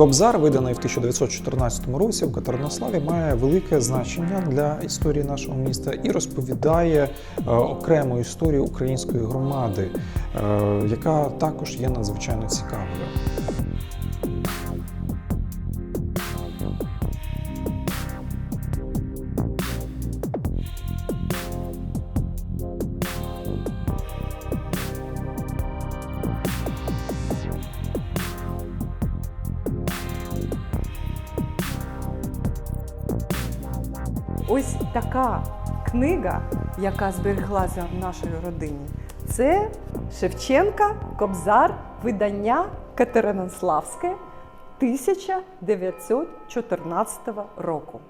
Кобзар, виданий в 1914 році в Катеринославі, має велике значення для історії нашого міста і розповідає е, окрему історію української громади, е, яка також є надзвичайно цікавою. Ось така книга, яка збереглася в нашій родині, це Шевченка Кобзар, видання Катеринославське 1914 року.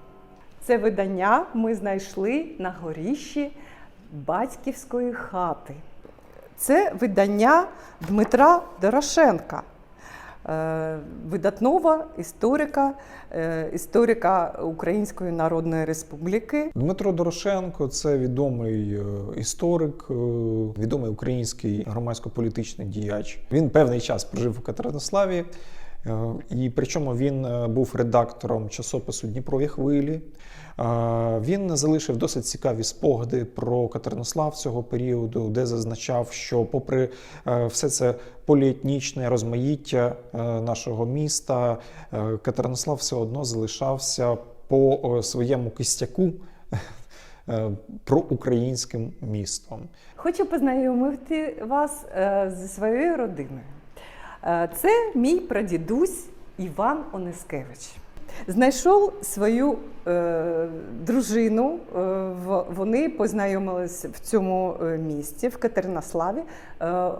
Це видання ми знайшли на горіщі батьківської хати. Це видання Дмитра Дорошенка, видатного історика, е, історика Української Народної Республіки. Дмитро Дорошенко це відомий е, історик, е, відомий український громадсько-політичний діяч. Він певний час прожив у Катеринославі, е, і причому він е, був редактором часопису Дніпрові хвилі. Е, Він залишив досить цікаві спогади про Катеринослав цього періоду, де зазначав, що, попри е, все це поліетнічне розмаїття е, нашого міста, е, Катеринослав все одно залишався по е, своєму кистяку е, проукраїнським містом. Хочу познайомити вас е, зі своєю родиною. Е, Це мій прадідусь Іван Онискевич. Знайшов свою е, дружину. е, вони познайомились в цьому е, місті, в Катеринославі, е,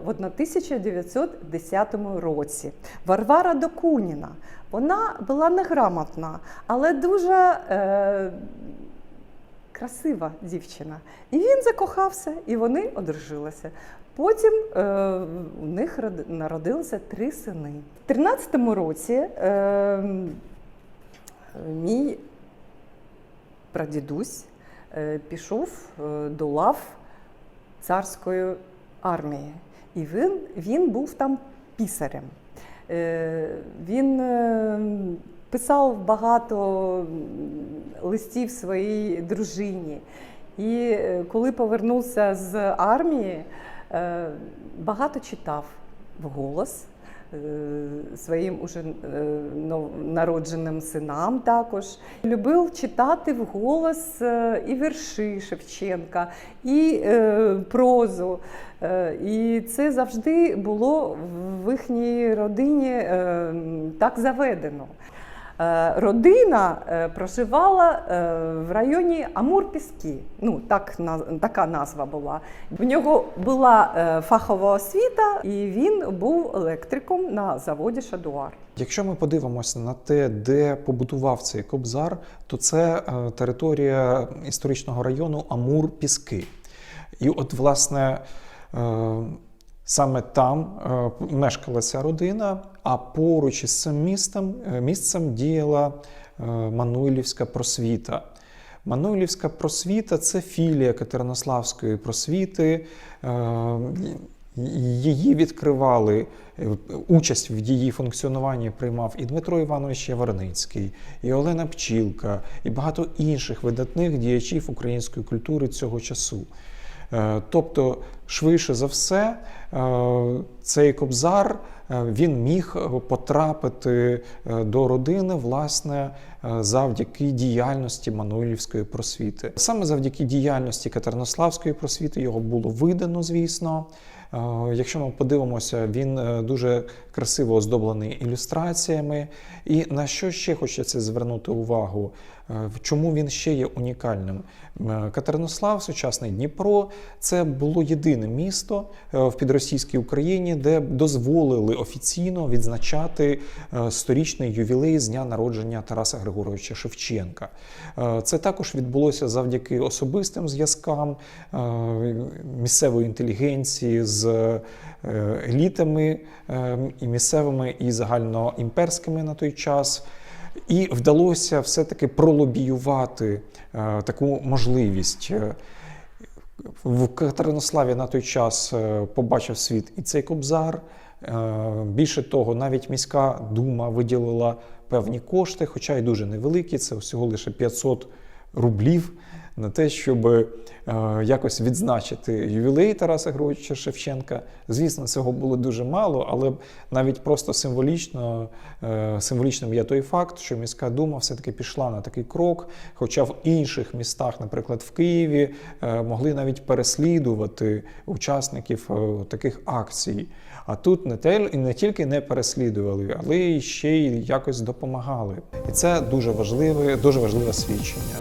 в 1910 році. Варвара Докуніна. Вона була неграмотна, але дуже е, красива дівчина. І він закохався, і вони одружилися. Потім е, у них роди- народилося три сини. У 13-му році е, мій прадідусь е, пішов е, до лав царської армії. І він, він був там пісарем. Е, Він е, писав багато листів своїй дружині. І е, коли повернувся з армії, е, багато читав вголос е, своїм уже народженим синам також. Любив читати вголос і вірші Шевченка, і прозу. І це завжди було в їхній родині так заведено. Е, Родина е, проживала е, в районі Амур-Піски. Ну, так, така назва була. В нього була фахова освіта, і він був електриком на заводі Шадуар. Якщо ми подивимося на те, де побудував цей кобзар, то це територія історичного району Амур-Піски. І от, власне, саме там е, мешкала ця родина, а поруч із цим містом, е, місцем діяла е, Мануйлівська просвіта. Мануйлівська просвіта це філія Катеринославської просвіти. Її відкривали, участь в її функціонуванні приймав і Дмитро Іванович Яворницький, і Олена Пчілка, і багато інших видатних діячів української культури цього часу. Тобто, швидше за все, е, цей кобзар е, він міг потрапити е, до родини власне завдяки діяльності Мануйлівської просвіти. Саме завдяки діяльності Катеринославської просвіти його було видано, звісно. Якщо ми подивимося, він дуже красиво оздоблений ілюстраціями. І на що ще хочеться звернути увагу? Чому він ще є унікальним? Катеринослав, сучасний Дніпро, це було єдине місто е, в підросійській Україні, де дозволили офіційно відзначати е, сторічний ювілей з дня народження Тараса Григоровича Шевченка. Е, Це також відбулося завдяки особистим зв'язкам місцевої інтелігенції з елітами і місцевими, і загальноімперськими на той час. І вдалося все-таки пролобіювати таку можливість. В Катеринославі на той час е, побачив світ і цей кобзар. Е, Більше того, навіть міська дума виділила певні кошти, хоча й дуже невеликі, це всього лише 500 рублів на те, щоб е, якось відзначити ювілей Тараса Григоровича Шевченка. Звісно, цього було дуже мало, але навіть просто символічно, е, символічним є той факт, що міська дума все-таки пішла на такий крок, хоча в інших містах, наприклад, в Києві, е, могли навіть переслідувати учасників таких акцій. А тут не, те, і не тільки не переслідували, але ще й якось допомагали. І це дуже важливе, дуже важливе свідчення.